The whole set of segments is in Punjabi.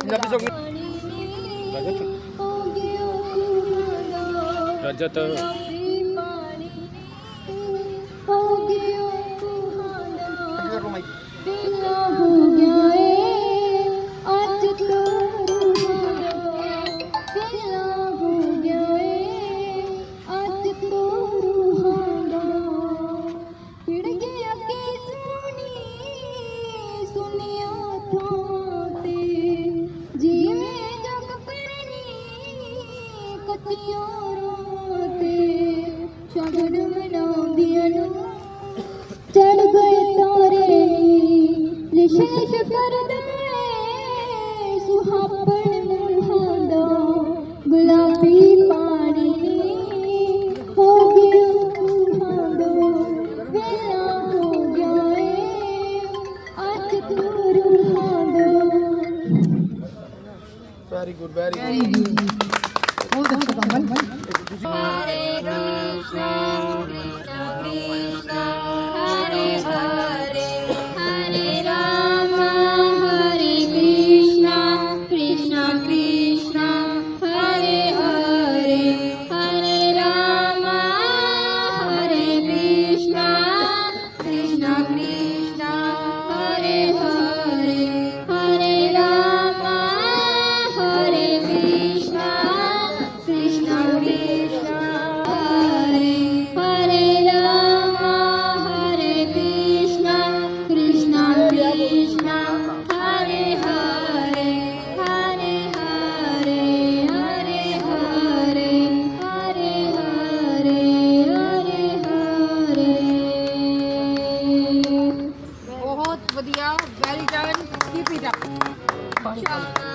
Napisog na. Rajat. Rajat. Rajat. शुक्र 不好。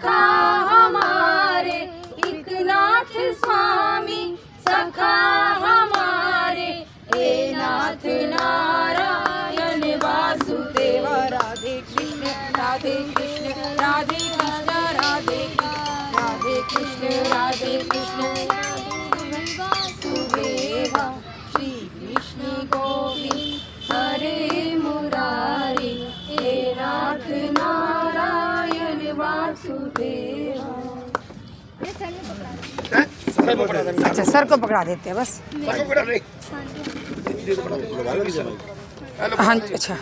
सखा हमारे एक नाथ स्वामी सखा हमारे हे नाथ नारायण वासुदेव राधे कृष्ण राधे कृष्ण राधे कृष्ण राधे कृष्ण राधे कृष्ण राधे कृष्ण सर को पकड़ा देंगे अच्छा सर को पकड़ा देते हैं बस हाँ अच्छा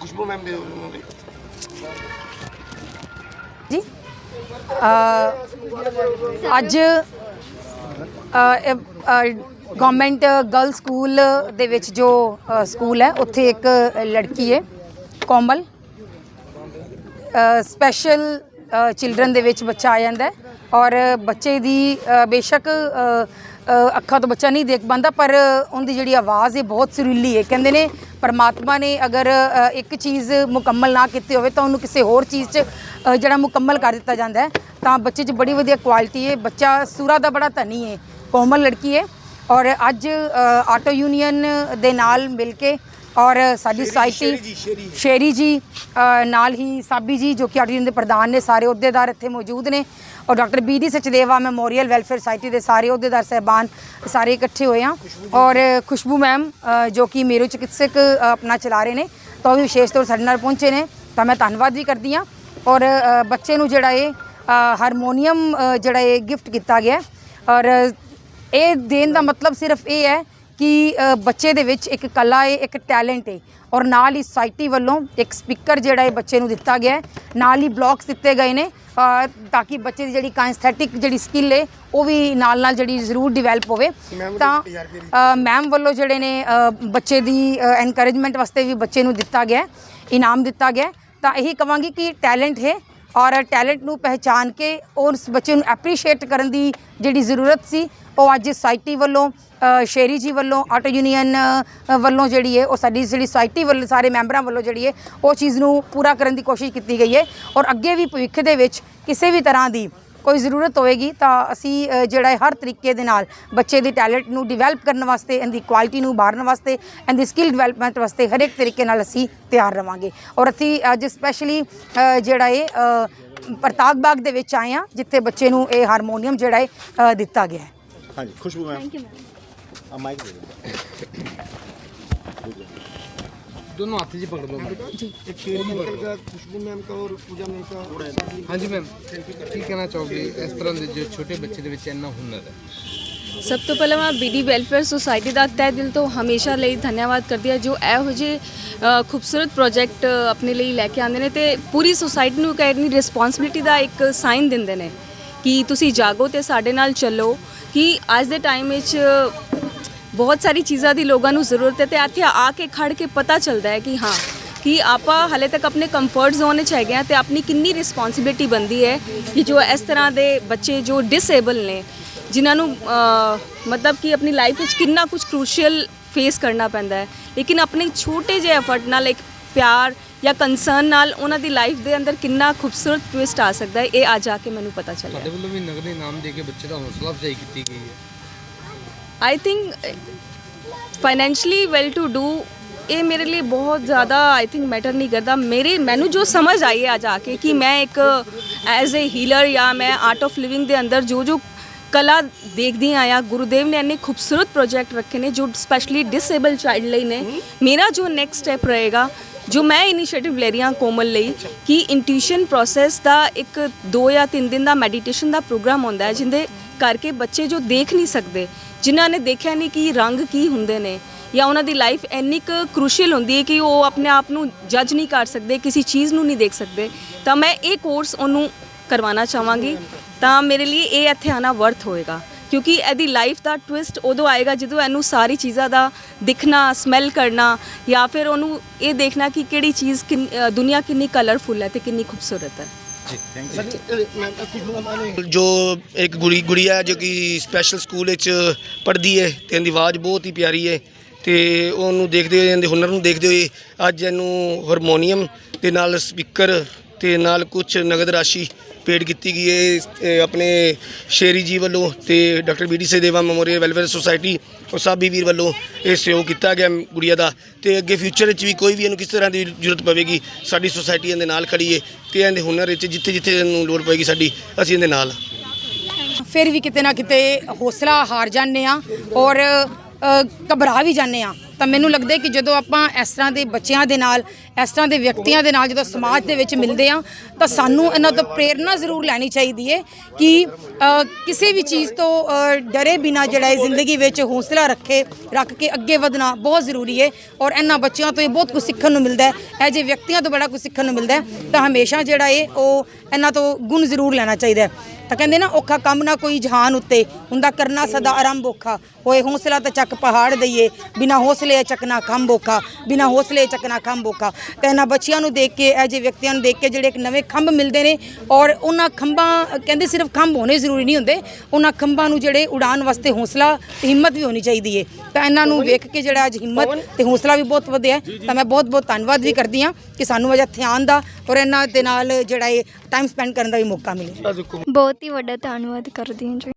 खुशबू मैम ਜੀ? ਅੱਜ ਗਵਰਨਮੈਂਟ ਗਰਲ ਸਕੂਲ ਦੇ ਵਿੱਚ ਜੋ ਸਕੂਲ ਹੈ ਉੱਥੇ ਇੱਕ ਲੜਕੀ ਹੈ ਕੋਮਲ। ਸਪੈਸ਼ਲ ਚਿਲड्रन ਦੇ ਵਿੱਚ ਬੱਚਾ ਆ ਜਾਂਦਾ ਔਰ ਬੱਚੇ ਦੀ ਬੇਸ਼ੱਕ ਅੱਖਾਂ ਤੋਂ ਬੱਚਾ ਨਹੀਂ ਦੇਖ ਪਾਉਂਦਾ, ਪਰ ਉਹਦੀ ਜਿਹੜੀ ਆਵਾਜ਼ ਹੈ ਬਹੁਤ ਸੁਰੀਲੀ ਹੈ ਕਹਿੰਦੇ ਨੇ ਪਰਮਾਤਮਾ ਨੇ ਅਗਰ ਇੱਕ ਚੀਜ਼ ਮੁਕੰਮਲ ਨਾ ਕੀਤੀ ਹੋਵੇ ਤਾਂ ਉਹਨੂੰ ਕਿਸੇ ਹੋਰ ਚੀਜ਼ 'ਚ ਜਿਹੜਾ ਮੁਕੰਮਲ ਕਰ ਦਿੱਤਾ ਜਾਂਦਾ ਹੈ। ਤਾਂ ਬੱਚੇ 'ਚ ਬੜੀ ਵਧੀਆ ਕੁਆਲਿਟੀ ਹੈ ਬੱਚਾ ਸੁਰਾ ਦਾ ਬੜਾ ਧਨੀ ਹੈ ਕੋਮਲ ਲੜਕੀ ਹੈ ਔਰ ਅੱਜ ਆਟੋ ਯੂਨੀਅਨ ਦੇ ਨਾਲ ਮਿਲ ਕੇ ਔਰ ਸਾਡੀ ਸੁਸਾਇਟੀ ਸ਼ੇਰੀ ਜੀ ਨਾਲ ਹੀ ਸਾਬੀ ਜੀ ਜੋ ਕਿ ਆਟੋ ਯੂਨੀਅਨ ਦੇ ਪ੍ਰਧਾਨ ਨੇ ਸਾਰੇ ਅਹੁਦੇਦਾਰ ਇੱਥੇ ਮੌਜੂਦ ਨੇ। ਔਰ doctor B D Sachdeva memorial welfare society ਦੇ ਸਾਰੇ ਅਹੁਦੇਦਾਰ ਸਹਿਬਾਨ ਸਾਰੇ ਇਕੱਠੇ ਹੋਏ ਆ। ਔਰ ਖੁਸ਼ਬੂ ਮੈਮ ਜੋ ਕਿ ਮੇਰੂ ਚਿਕਿਤਸਕ ਆਪਣਾ ਚਲਾ ਰਹੇ ਨੇ ਤਾਂ ਉਹ ਵੀ ਵਿਸ਼ੇਸ਼ ਤੌਰ ਸਾਡੇ ਨਾਲ ਪਹੁੰਚੇ ਨੇ ਤਾਂ ਮੈਂ ਧੰਨਵਾਦ ਵੀ ਕਰਦੀ ਆ ਔਰ ਬੱਚੇ ਨੂੰ ਜਿਹੜਾ ਇਹ ਹਾਰਮੋਨੀਅਮ ਜਿਹੜਾ ਇਹ ਗਿਫਟ ਕੀਤਾ ਗਿਆ ਔਰ ਇਹ ਦੇਣ ਦਾ ਮਤਲਬ ਸਿਰਫ ਇਹ ਹੈ ਕਿ ਬੱਚੇ ਦੇ ਵਿੱਚ ਇੱਕ ਕਲਾ ਹੈ ਇੱਕ ਟੈਲੈਂਟ ਹੈ ਔਰ ਨਾਲ ਹੀ ਸੁਸਾਇਟੀ ਵੱਲੋਂ ਇੱਕ ਸਪੀਕਰ ਜਿਹੜਾ ਹੈ ਬੱਚੇ ਨੂੰ ਦਿੱਤਾ ਗਿਆ ਹੈ ਨਾਲ ਹੀ ਬਲੌਕਸ ਦਿੱਤੇ ਗਏ ਨੇ ਤਾਂ ਕਿ ਬੱਚੇ ਦੀ ਜਿਹੜੀ ਕਾਇਸਥੈਟਿਕ ਜਿਹੜੀ ਸਕਿੱਲ ਹੈ ਉਹ ਵੀ ਨਾਲ ਨਾਲ ਜਿਹੜੀ ਜ਼ਰੂਰ ਡਿਵੈਲਪ ਹੋਵੇ ਤਾਂ ਮੈਮ ਵੱਲੋਂ ਜਿਹੜੇ ਨੇ ਬੱਚੇ ਦੀ ਐਨਕਰੇਜਮੈਂਟ ਵਾਸਤੇ ਵੀ ਬੱਚੇ ਨੂੰ ਦਿੱਤਾ ਗਿਆ ਇਨਾਮ ਦਿੱਤਾ ਗਿਆ। ਤਾਂ ਇਹੀ ਕਵਾਂਗੀ ਕਿ ਟੈਲੈਂਟ ਹੈ ਔਰ ਟੈਲੈਂਟ ਨੂੰ ਪਹਿਚਾਨ ਕੇ ਉਸ ਬੱਚੇ ਨੂੰ ਐਪਰੀਸ਼ੀਏਟ ਕਰਨ ਦੀ ਜਿਹੜੀ ਜ਼ਰੂਰਤ ਸੀ ਉਹ ਅੱਜ ਸੁਸਾਇਟੀ ਵੱਲੋਂ ਸ਼ੇਰੀ ਜੀ ਵੱਲੋਂ ਆਟੋ ਯੂਨੀਅਨ ਵੱਲੋਂ ਜਿਹੜੀ ਹੈ ਉਹ ਸਾਡੀ ਜਿਹੜੀ ਸੁਸਾਇਟੀ ਵੱਲੋਂ, ਸਾਰੇ ਮੈਂਬਰਾਂ ਵੱਲੋਂ ਜਿਹੜੀ ਹੈ ਉਹ ਚੀਜ਼ ਨੂੰ ਪੂਰਾ ਕਰਨ ਦੀ ਕੋਸ਼ਿਸ਼ ਕੀਤੀ ਗਈ ਹੈ ਔਰ ਅੱਗੇ ਵੀ ਭਵਿੱਖ ਦੇ ਵਿੱਚ ਕਿਸੇ ਵੀ ਤਰ੍ਹਾਂ ਦੀ ਕੋਈ ਜ਼ਰੂਰਤ ਹੋਵੇਗੀ ਤਾਂ ਅਸੀਂ ਜਿਹੜਾ ਹੈ ਹਰ ਤਰੀਕੇ ਦੇ ਨਾਲ ਬੱਚੇ ਦੀ ਟੈਲੈਂਟ ਨੂੰ ਡਿਵੈਲਪ ਕਰਨ ਵਾਸਤੇ, ਇਹਦੀ ਕੁਆਲਿਟੀ ਨੂੰ ਉਭਾਰਨ ਵਾਸਤੇ, ਇਹਦੀ ਸਕਿੱਲ ਡਿਵੈਲਪਮੈਂਟ ਵਾਸਤੇ ਹਰ ਇੱਕ ਤਰੀਕੇ ਨਾਲ ਅਸੀਂ ਤਿਆਰ ਰਵਾਂਗੇ। ਔਰ ਅਸੀਂ ਅੱਜ ਸਪੈਸ਼ਲੀ ਜਿਹੜਾ ਹੈ ਪ੍ਰਤਾਪ ਬਾਗ ਦੇ ਵਿੱਚ ਆਏ ਹਾਂ, ਜਿੱਥੇ ਬੱਚੇ ਨੂੰ ਇਹ ਹਾਰਮੋਨੀਅਮ ਜਿਹੜਾ ਹੈ ਦਿੱਤਾ ਗਿਆ ਹੈ। ਹਾਂਜੀ Khushbu ma'am thank you ma'am ਆ ਮਾਈਕ ਦੇ ਦਿਓ दोनों हाथ जी पकड़ दो एक शेर जी निकल गया खुशबू मैम का और पूजा मैम का हाँ जी मैम ਕੀ ਕਹਿਣਾ ਚਾਹੋਗੇ ਇਸ ਤਰ੍ਹਾਂ ਦੇ ਜੋ ਛੋਟੇ ਬੱਚੇ ਦੇ ਵਿੱਚ ਇੰਨਾ ਹੁਨਰ ਹੈ ਸਭ ਤੋਂ ਪਹਿਲਾਂ ਮੈਂ ਬੀਡੀ ਵੈਲਫੇਅਰ ਸੁਸਾਇਟੀ ਦਾ ਤਹਿ ਦਿਲ ਤੋਂ ਹਮੇਸ਼ਾ ਲਈ ਧੰਨਵਾਦ ਕਰਦੀ ਹਾਂ ਜੋ ਇਹੋ ਜਿਹੇ ਅ, ਖੂਬਸੂਰਤ ਪ੍ਰੋਜੈਕਟ ਆਪਣੇ ਲਈ ਲੈ ਕੇ ਆਉਂਦੇ ਨੇ ਤੇ ਪੂਰੀ ਸੁਸਾਇਟੀ ਨੂੰ ਕਹਿਣੀ ਰਿਸਪੌਂਸਿਬਿਲਟੀ ਦਾ ਇੱਕ ਸਾਈਨ ਦਿੰਦੇ ਨੇ ਕਿ ਤੁਸੀਂ ਜਾਗੋ ਤੇ ਸਾਡੇ ਨਾਲ ਚੱਲੋ, ਕਿ ਅੱਜ ਦੇ ਟਾਈਮ ਵਿੱਚ ਬਹੁਤ ਸਾਰੀ ਚੀਜ਼ਾਂ ਦੀ ਲੋਕਾਂ ਨੂੰ ਜ਼ਰੂਰਤ ਹੈ ਤੇ ਇੱਥੇ ਆ ਕੇ ਖੜ ਕੇ ਪਤਾ ਚੱਲਦਾ ਹੈ ਕਿ ਹਾਂ, ਕਿ ਆਪਾਂ ਹਲੇ ਤੱਕ ਆਪਣੇ ਕੰਫਰਟ ਜ਼ੋਨ ਵਿੱਚ ਹੈਗੇ ਆ ਤੇ ਆਪਣੀ ਕਿੰਨੀ ਰਿਸਪੌਂਸਿਬਿਲਟੀ ਬੰਦੀ ਹੈ ਕਿ ਜੋ ਇਸ ਤਰ੍ਹਾਂ ਦੇ ਬੱਚੇ ਜੋ ਡਿਸੇਬਲ ਨੇ, ਜਿਨ੍ਹਾਂ ਨੂੰ ਮਤਲਬ ਕਿ ਆਪਣੀ ਲਾਈਫ ਵਿੱਚ ਕਿੰਨਾ ਕੁਝ ਕ੍ਰੂਸ਼ੀਅਲ ਫੇਸ ਕਰਨਾ ਪੈਂਦਾ ਹੈ। ਲੇਕਿਨ ਆਪਣੇ ਛੋਟੇ ਜਿਹੇ ਐਫਰਟ ਨਾਲ ਇੱਕ ਪਿਆਰ ਜਾਂ ਕੰਸਰਨ ਨਾਲ ਉਹਨਾਂ ਦੀ ਲਾਈਫ ਦੇ ਅੰਦਰ ਕਿੰਨਾ ਖੂਬਸੂਰਤ ਟਵਿਸਟ ਆ ਸਕਦਾ ਹੈ ਇਹ ਅੱਜ ਆ ਕੇ ਮੈਨੂੰ ਪਤਾ ਚੱਲਿਆ। ਤੁਹਾਡੇ ਵੱਲੋਂ ਵੀ ਨਗਦ ਇਨਾਮ ਦੇ ਕੇ ਬੱਚੇ ਦਾ ਹੌਸਲਾ ਅਫਜ਼ਾਈ ਕੀਤੀ ਗਈ ਹੈ। I think financially well to do ਇਹ ਮੇਰੇ ਲਈ ਬਹੁਤ ਜ਼ਿਆਦਾ ਆਈ ਥਿੰਕ ਮੈਟਰ ਨਹੀਂ ਕਰਦਾ। ਮੇਰੇ ਮੈਨੂੰ ਜੋ ਸਮਝ ਆਈ ਹੈ ਅੱਜ ਆ ਕੇ ਕਿ ਮੈਂ ਇੱਕ ਐਜ਼ ਅ ਹੀਲਰ ਜਾਂ ਮੈਂ ਆਰਟ ਆਫ ਲਿਵਿੰਗ ਦੇ ਅੰਦਰ ਜੋ ਜੋ ਕਲਾ ਦੇਖਦੀ ਆਇਆ ਗੁਰੂਦੇਵ ਨੇ ਇੰਨੇ ਖੂਬਸੂਰਤ ਪ੍ਰੋਜੈਕਟ ਰੱਖੇ ਨੇ ਜੋ ਸਪੈਸ਼ਲੀ ਡਿਸੇਬਲ ਚਾਈਲਡ ਲਈ ਨੇ। ਮੇਰਾ ਜੋ ਨੈਕਸਟ ਸਟੈਪ ਰਹੇਗਾ ਜੋ ਮੈਂ ਇਨੀਸ਼ੀਏਟਿਵ ਲੈ ਰਹੀ ਹਾਂ ਕੋਮਲ ਲਈ, ਕਿ ਇੰਟੂਇਸ਼ਨ ਪ੍ਰੋਸੈਸ ਦਾ ਇੱਕ 2 ਜਾਂ 3 ਦਿਨ ਦਾ ਮੈਡੀਟੇਸ਼ਨ ਦਾ ਪ੍ਰੋਗਰਾਮ ਹੁੰਦਾ ਹੈ, ਜਿੰਦੇ ਕਰਕੇ ਬੱਚੇ ਜੋ ਦੇਖ ਨਹੀਂ ਸਕਦੇ, ਜਿਨ੍ਹਾਂ ਨੇ ਦੇਖਿਆ ਨਹੀਂ ਕਿ ਰੰਗ ਕੀ ਹੁੰਦੇ ਨੇ, ਜਾਂ ਉਹਨਾਂ ਦੀ ਲਾਈਫ ਇੰਨੀ ਕੁ ਕ੍ਰੂਸ਼ੀਅਲ ਹੁੰਦੀ ਹੈ ਕਿ ਉਹ ਆਪਣੇ ਆਪ ਨੂੰ ਜੱਜ ਨਹੀਂ ਕਰ ਸਕਦੇ, ਕਿਸੇ ਚੀਜ਼ ਨੂੰ ਨਹੀਂ ਦੇਖ ਸਕਦੇ, ਤਾਂ ਮੈਂ ਇਹ ਕੋਰਸ ਉਹਨੂੰ ਕਰਵਾਉਣਾ ਚਾਹਾਂਗੀ, ਤਾਂ ਮੇਰੇ ਲਈ ਇਹ ਇੱਥੇ ਆਣਾ ਵਰਥ ਹੋਏਗਾ। ਕਿਉਂਕਿ ਇਹਦੀ ਲਾਈਫ ਦਾ ਟਵਿਸਟ ਉਦੋਂ ਆਏਗਾ ਜਦੋਂ ਇਹਨੂੰ ਸਾਰੀ ਚੀਜ਼ਾਂ ਦਾ ਦਿਖਣਾ ਸਮੈਲ ਕਰਨਾ ਜਾਂ ਫਿਰ ਉਹਨੂੰ ਇਹ ਦੇਖਣਾ ਕਿ ਕਿਹੜੀ ਚੀਜ਼ ਕਿੰਨ- ਅ, ਦੁਨੀਆ ਕਿੰਨੀ ਕਲਰਫੁਲ ਹੈ ਤੇ ਕਿੰਨੀ ਖੂਬਸੂਰਤ ਹੈ। ਜੋ ਇੱਕ ਗੁੜੀ ਗੁੜੀਆ ਜੋ ਕਿ ਸਪੈਸ਼ਲ ਸਕੂਲ ਵਿੱਚ ਪੜ੍ਹਦੀ ਹੈ ਤੇ ਇਹਦੀ ਆਵਾਜ਼ ਬਹੁਤ ਹੀ ਪਿਆਰੀ ਹੈ ਤੇ ਉਹਨੂੰ ਦੇਖਦੇ ਹੋਏ ਇਹਦੇ ਹੁਨਰ ਨੂੰ ਦੇਖਦੇ ਹੋਏ ਅੱਜ ਇਹਨੂੰ ਹਾਰਮੋਨੀਅਮ ਤੇ ਨਾਲ ਸਪੀਕਰ ਤੇ ਨਾਲ ਕੁਝ ਨਗਦ ਰਾਸ਼ੀ ਪੇਡ ਕੀਤੀ ਗਈ ਹੈ ਆਪਣੇ ਸ਼ੇਰੀ ਜੀ ਵੱਲੋਂ ਤੇ doctor BD Sachdeva memorial welfare society ਔਰ ਸਾਬੀ ਵੀਰ ਵੱਲੋਂ ਇਹ ਸਹਿਯੋਗ ਕੀਤਾ ਗਿਆ ਗੁੜੀਆ ਦਾ। ਤੇ ਅੱਗੇ ਫਿਊਚਰ ਵਿੱਚ ਵੀ ਕੋਈ ਵੀ ਇਹਨੂੰ ਕਿਸ ਤਰ੍ਹਾਂ ਦੀ ਜ਼ਰੂਰਤ ਪਵੇਗੀ, ਸਾਡੀ ਸੁਸਾਇਟੀ ਇਹਦੇ ਨਾਲ ਖੜੀ ਹੈ ਤੇ ਇਹਦੇ ਹੁਨਰ ਵਿੱਚ ਜਿੱਥੇ ਜਿੱਥੇ ਇਹਨੂੰ ਲੋੜ ਪਵੇਗੀ ਸਾਡੀ, ਅਸੀਂ ਇਹਦੇ ਨਾਲ। ਫਿਰ ਵੀ ਕਿਤੇ ਨਾ ਕਿਤੇ ਹੌਸਲਾ ਹਾਰ ਜਾਂਦੇ ਆ ਔਰ ਘਬਰਾ ਵੀ ਜਾਂਦੇ ਆ ਤਾਂ ਮੈਨੂੰ ਲੱਗਦਾ ਕਿ ਜਦੋਂ ਆਪਾਂ ਇਸ ਤਰ੍ਹਾਂ ਦੇ ਬੱਚਿਆਂ ਦੇ ਨਾਲ, ਇਸ ਤਰ੍ਹਾਂ ਦੇ ਵਿਅਕਤੀਆਂ ਦੇ ਨਾਲ ਜਦੋਂ ਸਮਾਜ ਦੇ ਵਿੱਚ ਮਿਲਦੇ ਆ ਤਾਂ ਸਾਨੂੰ ਇਹਨਾਂ ਤੋਂ ਪ੍ਰੇਰਣਾ ਜ਼ਰੂਰ ਲੈਣੀ ਚਾਹੀਦੀ ਹੈ ਕਿ ਕਿਸੇ ਵੀ ਚੀਜ਼ ਤੋਂ ਡਰੇ ਬਿਨਾ ਜਿਹੜਾ ਹੈ ਜ਼ਿੰਦਗੀ ਵਿੱਚ ਹੌਸਲਾ ਰੱਖੇ, ਰੱਖ ਕੇ ਅੱਗੇ ਵਧਣਾ ਬਹੁਤ ਜ਼ਰੂਰੀ ਹੈ ਔਰ ਇਹਨਾਂ ਬੱਚਿਆਂ ਤੋਂ ਇਹ ਬਹੁਤ ਕੁਝ ਸਿੱਖਣ ਨੂੰ ਮਿਲਦਾ ਹੈ। ਇਹ ਜੇ ਵਿਅਕਤੀਆਂ ਤੋਂ ਬੜਾ ਕੁਝ ਸਿੱਖਣ ਨੂੰ ਮਿਲਦਾ ਹੈ, ਤਾਂ ਹਮੇਸ਼ਾ ਜਿਹੜਾ ਹੈ ਉਹ ਇਹਨਾਂ ਤੋਂ ਗੁਣ ਜ਼ਰੂਰ ਲੈਣਾ ਚਾਹੀਦਾ ਹੈ। ਤਾਂ ਕਹਿੰਦੇ ਨਾ ਔਖਾ ਕੰਮ ਨਾ ਕੋਈ ਜਹਾਨ ਉੱਤੇ ਹੁੰਦਾ ਕਰਨਾ ਸਦਾ ਆਰੰਭ ਔਖਾ। ਹੋਏ ਹੌਸਲਾ ਤਾਂ ਚੱਕ ਪਹਾੜ ਦਈਏ ਬਿਨਾ ਹੌਸਲੇ ਚੱਕਣਾ ਖੰਭ ਔਖਾ ਬਿਨਾ ਹੌਸਲੇ ਚੱਕਣਾ ਖੰਭ ਔਖਾ। ਤੇ ਇਹਨਾਂ ਬੱਚਿਆਂ ਨੂੰ ਦੇਖ ਕੇ ਇਹ ਜੇ ਵਿਅਕਤੀਆਂ ਨੂੰ ਦੇਖ ਕੇ ਜਿਹੜੇ ਇੱਕ ਨਵੇਂ ਖੰਭ ਮਿਲਦੇ ਨੇ ਔਰ ਉਹਨਾਂ ਖੰਭਾਂ ਕਹਿੰਦੇ ਸਿਰਫ ਖੰਭ ਹੋਣੇ ਜ਼ਰੂਰੀ ਨਹੀਂ ਹੁੰਦੇ ਉਹਨਾਂ ਖੰਭਾਂ ਨੂੰ ਜਿਹੜੇ ਉਡਾਣ ਵਾਸਤੇ ਹੌਸਲਾ ਤੇ ਹਿੰਮਤ ਵੀ ਹੋਣੀ ਚਾਹੀਦੀ ਹੈ ਤਾਂ ਇਹਨਾਂ ਨੂੰ ਵੇਖ ਕੇ ਜਿਹੜਾ ਅੱਜ ਹਿੰਮਤ ਤੇ ਹੌਸਲਾ ਵੀ ਬਹੁਤ ਵਧਿਆ। ਤਾਂ ਮੈਂ ਬਹੁਤ ਬਹੁਤ ਧੰਨਵਾਦ ਵੀ ਕਰਦੀ ਹਾਂ ਕਿ ਸਾਨੂੰ ਅੱਜ ਇੱਥੇ ਆਉਣ ਦਾ ਔਰ ਇਹਨਾਂ ਦੇ ਨਾਲ ਜਿਹੜਾ ਇਹ ਟਾਈਮ ਸਪੈਂਡ ਕਰਨ ਦਾ ਵੀ ਮੌਕਾ ਮਿਲਿਆ। ਬਹੁਤ ਹੀ ਵੱਡਾ ਧੰਨਵਾਦ ਕਰਦੀ ਹਾਂ ਜੀ।